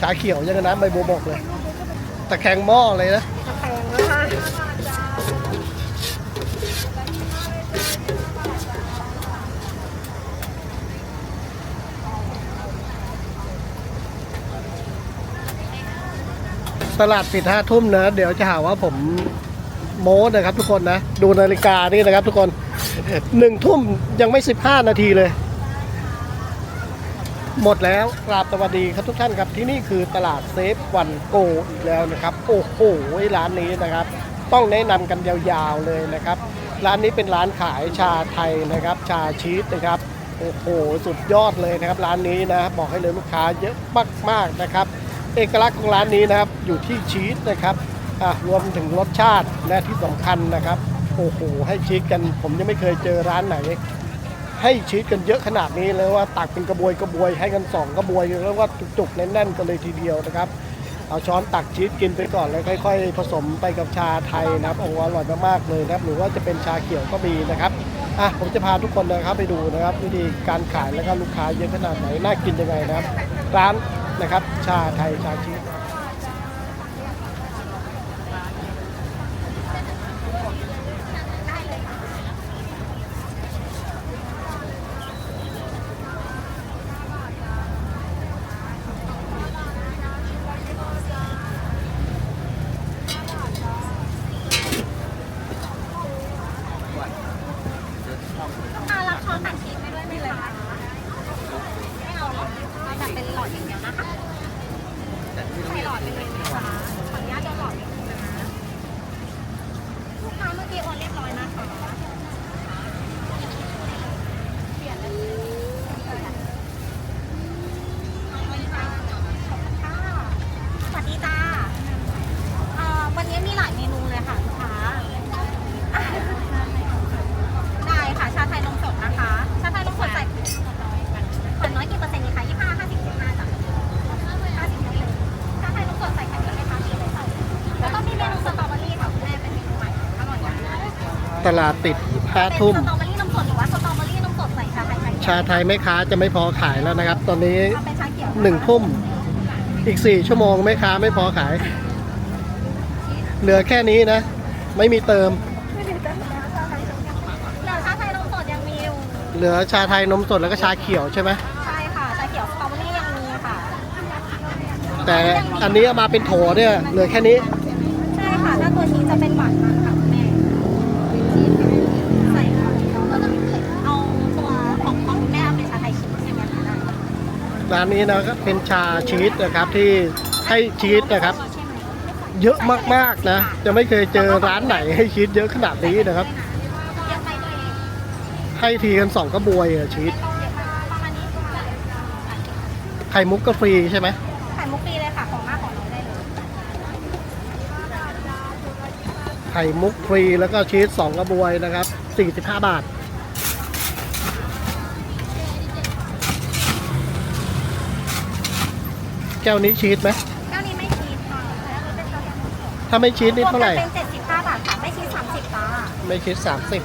ชาเขียวยังกับน้ำใบบัวบกเลย ตะแคงหม้อเลยนะจะแพงนะคะตลาดปิดห้าทุ่มนะ เดี๋ยวจะหาว่าผมโม้นะครับทุกคนนะ ดูนาฬิกานี่นะครับทุกคนหนึ่งทุ่มยังไม่สิบห้านาทีเลย หมดแล้วกราบสวัสดีครับทุกท่านครับที่นี่คือตลาดเซฟวันโกอีกแล้วนะครับ โอ้โหร้านนี้นะครับ ต้องแนะนำกันยาวๆเลยนะครับ ร้านนี้เป็นร้านขายชาไทยนะครับ ชาชีสนะครับโอ้โหสุดยอดเลยนะครับ ร้านนี้นะบอกให้เลยลูกค้าเยอะมากๆนะครับ เอกลักษณ์ของร้านนี้นะครับอยู่ที่ชีสนะครับรวมถึงรสชาติและที่สำคัญนะครับโอ้โหให้ชีสกัน ผมยังไม่เคยเจอร้านไหน ให้ชีสกันเยอะขนาดนี้เลยว่าตักเป็นกระบวยกระบวยให้กันสองกระบวยแล้วว่าจุกๆแน่นๆกันเลยทีเดียวนะครับเอาช้อนตักชีสกินไปก่อนแล้วค่อย ๆ ผสมไปกับชาไทยนะครับโอ้อร่อยมากๆเลยนะครับ หรือว่าจะเป็นชาเขียวก็มีนะครับอะผมจะพาทุกคนนะครับไปดูนะครับ วิธีการขายแล้วก็ลูกค้าเยอะขนาดไหนน่ากินยังไงนะครับ ร้านนะครับ ชาไทยชาชีส อ่ารับช้อนตักชีนไปด้วยไม่เลยค่ะไม่เอาหรอเอาแบบเป็นหลอดอย่างเดียวนะคะใส่หลอดไปเลยนะคะขออนุญาตโดนหลอดนิดนึงนะลูกค้าเมื่อกี้โอนเรียบร้อยนะคะเปลี่ยนเลยขอบคุณค่ะสวัสดีจ้าเอ่อวันนี้มีหลายเมนูเลยค่ะลูกค้า ได้ค่ะ ชาไทยนมสดนะคะ ชาไทยนมสดใส่ขวัญน้อยกี่เปอร์เซ็นต์ดีคะยี่ห้าห้าสิบห้าจ้ะห้าสิบเลยชาไทยนมสดใส่แค่นี้ไหมคะมีเลยค่ะแล้วก็มีเมนูสตรอเบอรี่ค่ะคุณแม่เป็นเมนูใหม่อร่อยมาก ต ลาดติดห้าเป็นทุ่มสตรอเบอรี่นมสดหรือว่าสตรอเบอรี่นมสดใส่ชาไทยไข่ชาไทยแม่ค้าจะไม่พอขายแล้วนะครับ ตอนนี้เอาเป็นชาเขียวหนึ่งทุ่ม อีกสี่ชั่วโมงแม่ค้าไม่พอขาย เหลือแค่นี้นะ ไม่มีเติม เหลือชาไทยนมสดยังมีอยู่เหลือชาไทยนมสดแล้วก็ชาเขียวใช่ไหมใช่ค่ะ ชาเขียวสตรอเบอรี่ยังมีค่ะ แต่อันนี้เอามาเป็นโถเนี่ย เหลือแค่นี้ ร้านนี้นะก็เป็นชาชีสนะครับที่ให้ชีสนะครับ เยอะมากๆนะ จะไม่เคยเจอร้านไหนให้ชีสเยอะขนาดนี้นะครับ ให้ทีกันสองกระบวยอะชีสไข่มุกก็ฟรีใช่ไหมไข่มุกฟรีเลยค่ะของมากของน้อยได้เลยไข่มุกฟรีแล้วก็ชีสสองกระบวยนะครับ45บาท แก้วนี้ชีสไหมแก้วนี้ไม่ชีสค่ะถ้าไม่ชีสนี่เท่าไหร่ เป็น 75 บาทค่ะ ไม่ชีส30จ้าไม่ชีสสามสิบ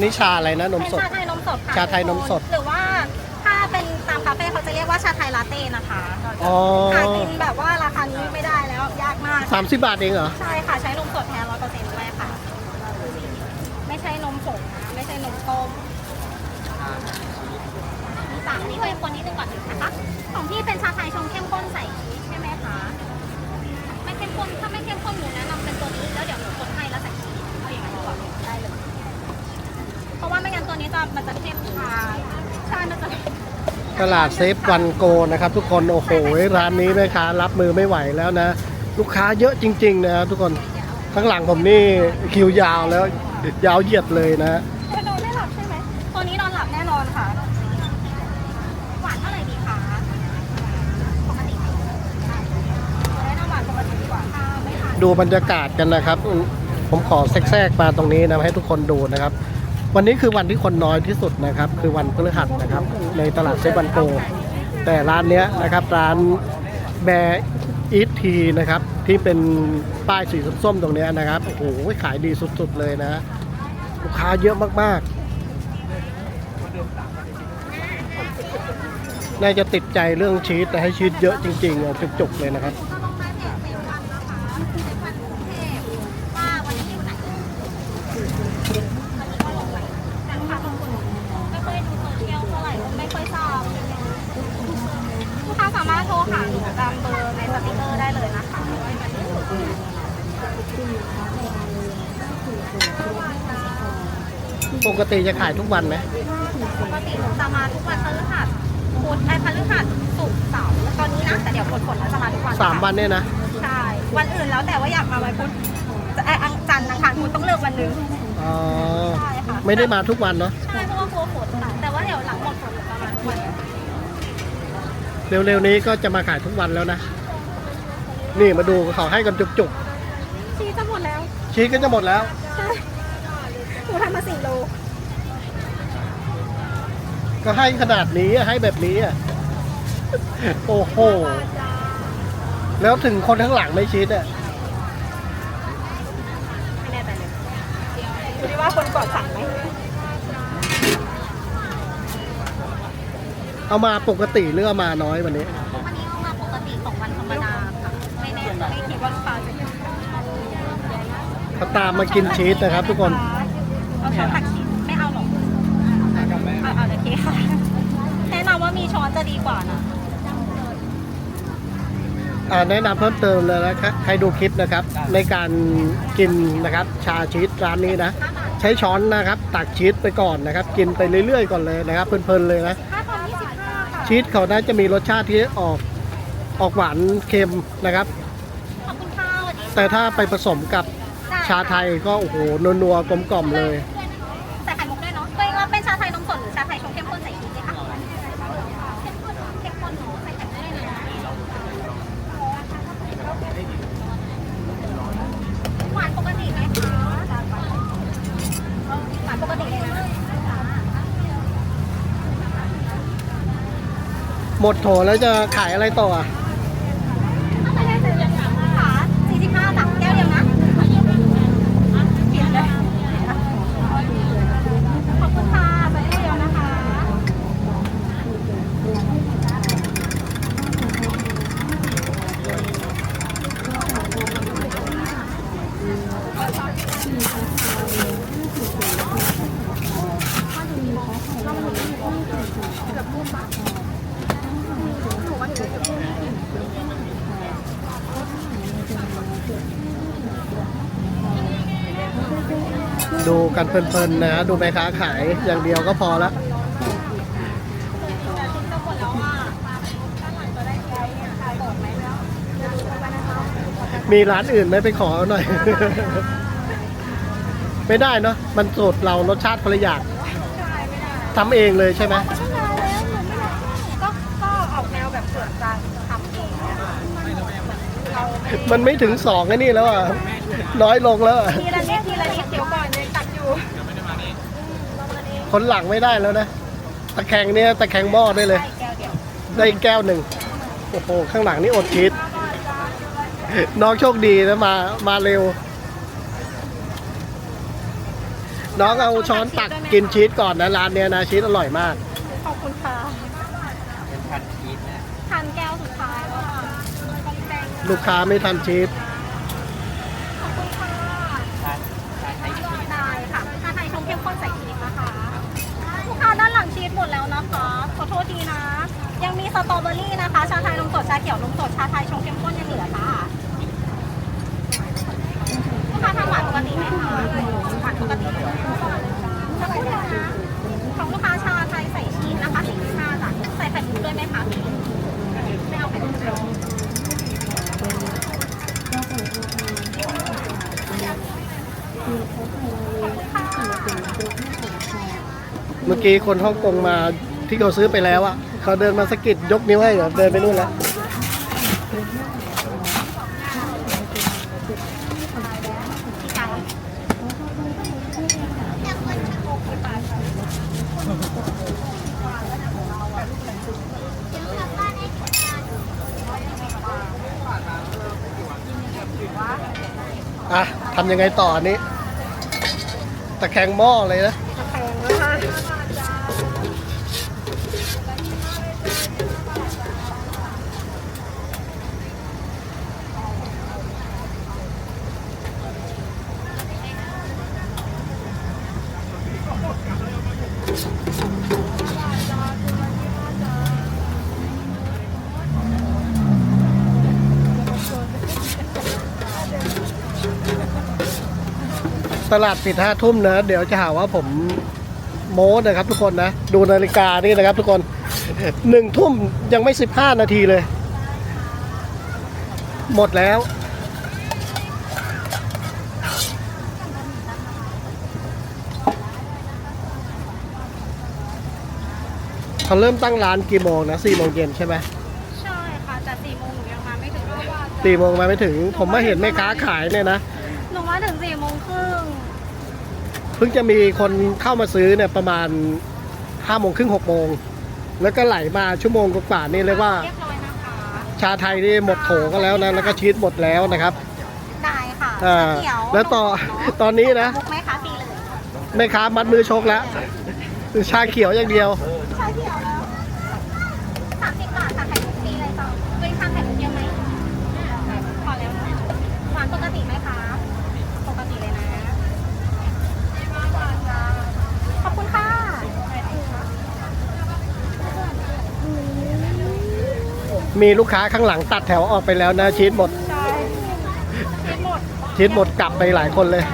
นี่ชาอะไรนะนมเป็นสด ชาไทยนมสดค่ะชาไทยนมสดหรือว่าถ้าเป็นตามคาเฟ่เขาจะเรียกว่าชาไทยลาเต้นะคะอ๋อ หากินแบบว่าราคานี้ไม่ได้แล้ว ยากมากสามสิบบาทเองเหรอ ใช่ค่ะ ใช้นมสดแท้ร้อยเปอร์เซ็นต์ด้วยค่ะ ไม่ใช่นมผงนะไม่ใช่นมต้มมีสามนี่เป็นคนนี้หนึ่งก่อนนะคะ ของพี่เป็นชาไทยชงเข้มข้นใส่ชีสใช่ไหมคะ ไม่เข้มข้นถ้าไม่เข้มข้นหนูแนะนำเป็นตัวนี้แล้วเดี๋ยวหนูคนให้แล้วใส่ชีสเอาอย่างนั้นดีกว่าได้เลย เพราะว่าไม่งั้นตัวนี้จะมันจะเข้มชาชามันจะตลาดเซฟวันโกนะครับทุกคน โอ้โห ร้านนี้แม่ค้ารับมือไม่ไหวแล้วนะ ลูกค้าเยอะจริง ๆ นะครับทุกคนข้างหลังผมนี่คิวยาวแล้วยาวเหยียดเลยนะจะนอนไม่หลับใช่ไหมตัวนี้นอนหลับแน่นอนค่ะหวานเท่าไหร่ดีคะปกติจะได้น้ำหวานปกติดีกว่าค่ะไม่ทานดูบรรยากาศกันนะครับ ผมขอแทรกๆมาตรงนี้นะให้ทุกคนดูนะครับ วันนี้คือวันที่คนน้อยที่สุดนะครับ คือวันพฤหัสนะครับ ในตลาดเซฟวันโกแต่ร้านเนี้ยนะครับ ร้านแบร์ อีททีนะครับ ที่เป็นป้ายสีส้มๆตรงนี้นะครับ โอ้โห ขายดีสุดๆเลยนะ ลูกค้าเยอะมากๆ น่าจะติดใจเรื่องชีสแต่ให้ชีสเยอะจริงๆเอะจุกๆเลยนะครับลูกค้าสามารถโทรหาหนูตามเบอร์ สติกเกอร์ได้เลยนะคะปกติจะขายทุกวันไหมปกติหนูจะมาทุกวันพฤหัสพุธไอ้พฤหัสศุกร์เสาร์ตอนนี้นะแต่เดี๋ยวฝนฝนจะมาทุกวันสามวันเนี่ยนะใช่วันอื่นแล้วแต่ว่าอยากมาวันพุธจะไอ้อังจันทร์อังคารพุธต้องเลือกวันหนึงอ๋อใช่ค่ะไม่ได้มาทุกวันเนาะใช่เพราะว่ากลัวฝนค่ะแต่ว่าเดี๋ยวหลังหมดฝนหนูจะมาทุกวัน เร็วๆนี้ก็จะมาขายทุกวันแล้วนะ นี่มาดูเขาให้กันจุกชีจะหมดแล้วๆชีสก็จะหมดแล้ว ใช่หนูทำมาสี่โล ก็ให้ขนาดนี้อะให้แบบนี้อะโอ้โห แล้วถึงคนข้างหลังไม่ชีสอะ ไม่แน่ใจเลยดูดิว่าคนกดสั่งไหมเอามาปกติหรือเอามาน้อยวันนี้ วันนี้เอามาปกติของวันธรรมดาค่ะไม่แน่ไม่คิดว่าลูกค้าจะเยอะ เขาตามมากินชีสนะครับทุกคนเอาช้อนตักชีสไม่เอาหรอกเอาเอาโอเคค่ะแนะนำว่ามีช้อนจะดีกว่านะอ่าแนะนำเพิ่มเติมเลยนะครับใครดูคลิปนะครับ ในการกินนะครับ ชาชีสร้านนี้นะ ใช้ช้อนนะครับ ตักชีสไปก่อนนะครับ กินไปเรื่อยๆก่อนเลยนะครับ เพลินๆเลยนะค่าทอน25ค่ะชีสเขาน่าจะมีรสชาติที่ออกออกหวานเค็มนะครับขอบคุณค่ะสวัสดีค่ะแต่ถ้าไปผสมกับ ชาไทยก็โอ้โหนัวๆกลมๆเลย ใส่ไข่มุกด้วยเนาะตัวเองรับเป็นชาไทยนมสดหรือชาไทยชงเข้มข้นใส่ชีสเลยค่ะเข้มข้นเข้มข้นเนาะใส่ไข่มุกได้เลยนะหวานปกติไหมคะหวานปกติเลยนะหมดโถแล้วจะขายอะไรต่ออะ ไม่ได้เลยค่ะ45ตักแก้วเดียวนะเขียนเลยขอบคุณค่ะไปเดียวนะคะ ดูกันเพลินๆนะ ดูแม่ค้าขายอย่างเดียวก็พอละมีร้านอื่นไหมไปขอหน่อย ไม่ได้เนาะมันสูตรเรารสชาติคนละอย่างทำเองเลยใช่ไหมมันไม่ถึงสองไอ้นี่แล้วอะ น้อยลงแล้วทีละนิดทีละนิดเดี๋ยวก่อนยังตัดอยู่ คนหลังไม่ได้แล้วนะ ตะแคงเนี่ยตะแคงหม้อได้เลยใช่แก้วเดียวได้อีกแก้วหนึ่งโอ้โห ข้างหลังนี่อดชีสน้องโชคดีนะมามาเร็ว น้องเอาช้อนตักกินชีสก่อนนะร้านเนี้ยนะชีสอร่อยมากขอบคุณค่ะทานแก้วสุดท้ายแล้วค่ะต้องแบ่งลูกค้าไม่ทันชีส ขอบคุณค่ะได้ค่ะชาไทยชงเข้มข้นใส่ชีสนะคะลูกค้าด้านหลังชีสหมดแล้วนะคะ ขอ โทษทีนะ ยังมีสตรอเบอรี่นะคะ ชาไทยนมสดชาเขียวนมสดชาไทยชงเข้มข้นยังเหลือค่ะลูกค้าทานหวานปกติไหมคะหวานปกติสักครู่เดียวนะของลูกค้าชาไทยใส่ชีสนะคะ45จ้ะใส่ไข่มุกด้วยไหมคะไม่เอาไข่มุกเลยขอบคุณค่ะเมื่อกี้คนฮ่องกงมา ที่เขาซื้อไปแล้วอะเขาเดินมาสะกิดยกนิ้วให้เดินไปนู่นแล้วอะทำยังไงต่อนี้ ตะแคงหม้อเลยนะจะแพงนะคะ ตลาดปิดห้าทุ่มนะ เดี๋ยวจะหาว่าผมโม้นะครับทุกคนนะ ดูนาฬิกานี่นะครับทุกคนหนึ่งทุ่มยังไม่สิบห้านาทีเลย หมดแล้ว เขาเริ่มตั้งร้านกี่โมงนะสี่โมงเย็นใช่ไหมใช่ค่ะแต่สี่โมงหนูยังมาไม่ถึงเลยสี่โมงมาไม่ถึง ผมมาเห็นแม่ค้าขายเนี่ยนะหนูมาถึง สี่โมงครึ่งเพิ่งจะมีคนเข้ามาซื้อเนี่ยประมาณห้าโมงครึ่งหกโมงแล้วก็ไหลมาชั่วโมงกว่าๆนี่เรียกว่า เรียบร้อยนะคะชาไทยนี่หมดโถก็แล้วนะแล้วก็ชีสหมดแล้วนะครับ ได้ค่ะอ่าเขียวแล้วต่อตอนนี้นะ มุกไหมคะฟรีเลยแม่ค้ามัดมือชกแล้วชาเขียวอย่างเดียวชาเขียวแล้วสามสิบบาทค่ะไข่มุกฟรีเลยต่อเป็นชาไข่มุกเยอะไหมพอแล้วเนอะหวานปกติไหมคะ ปกติเลยนะ ขอบคุณค่ะ มีลูกค้าข้างหลังตัดแถวออกไปแล้วนะชีสหมดใช่กินหมดชีสหมดกลับไปหลายคนเลย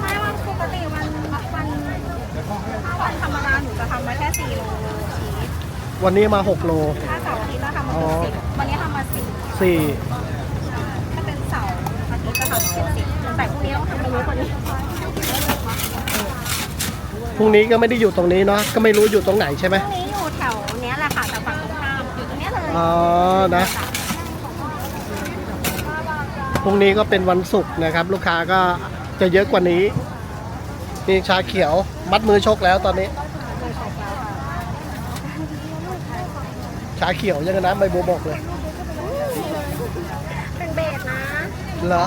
ไม่วันปกติวันวันถ้าวันธรรมดาหนูจะทำมาแค่สี่โลชีสวันนี้มา6โลถ้าเสาร์อาทิตย์จะทำมาอ๋อหกสิบวันนี้ทำมาสี่4ถ้าเป็นเสาร์อาทิตย์จะทำเจ็ดสิบแต่พรุ่งนี้ต้องทำเยอะกว่านี้พรุ่งนี้ก็ไม่ได้อยู่ตรงนี้เนาะก็ไม่รู้อยู่ตรงไหนใช่ไหมพรุ่งนี้ อยู่ตรงเนี้ยเลยอ๋อ นะ พรุ่งนี้ก็เป็นวันศุกร์นะครับ ลูกค้าก็จะเยอะกว่านี้ นี่ชาเขียว มัดมือชกแล้วตอนนี้ ชาเขียวยังนะใบบัวบกเลย เป็นเบสนะเหรอ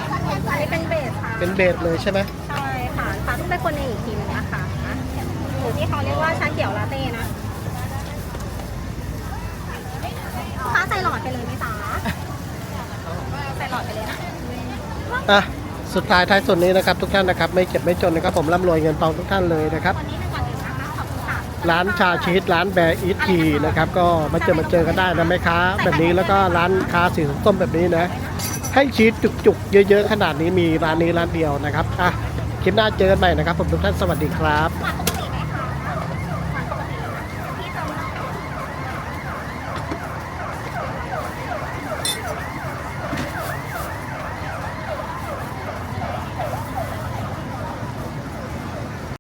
อันนี้เป็นเบสค่ะ เป็นเบสเลยใช่ไหมใช่ค่ะฟ้าต้องเป็นคนเองอีกทีนึงนะคะหรือที่เขาเรียกว่าชาเขียวลาเต้นะ ฟ้าใส่หลอดไปเลยไหมจ๊ะใส่หลอดไปเลยนะ อะสุดท้ายท้ายสุดนี้นะครับ ทุกท่านนะครับ ไม่เจ็บไม่จนนะครับ ผมร่ำรวยเงินทองทุกท่านเลยนะครับ วันนี้เป็นวันหนึ่งนะคะขอบคุณค่ะร้านชาชีสร้านแบร์อีททีนะครับ ก็มาเจอมาเจอกันได้นะแม่ค้าแบบนี้แล้วก็ร้านค้าสีส้มแบบนี้นะ ให้ชีสจุกๆ เยอะๆ ขนาดนี้มีร้านนี้ร้านเดียวนะครับอะคลิปหน้าเจอกันใหม่นะครับ ผมทุกท่านสวัสดีครับหวานปก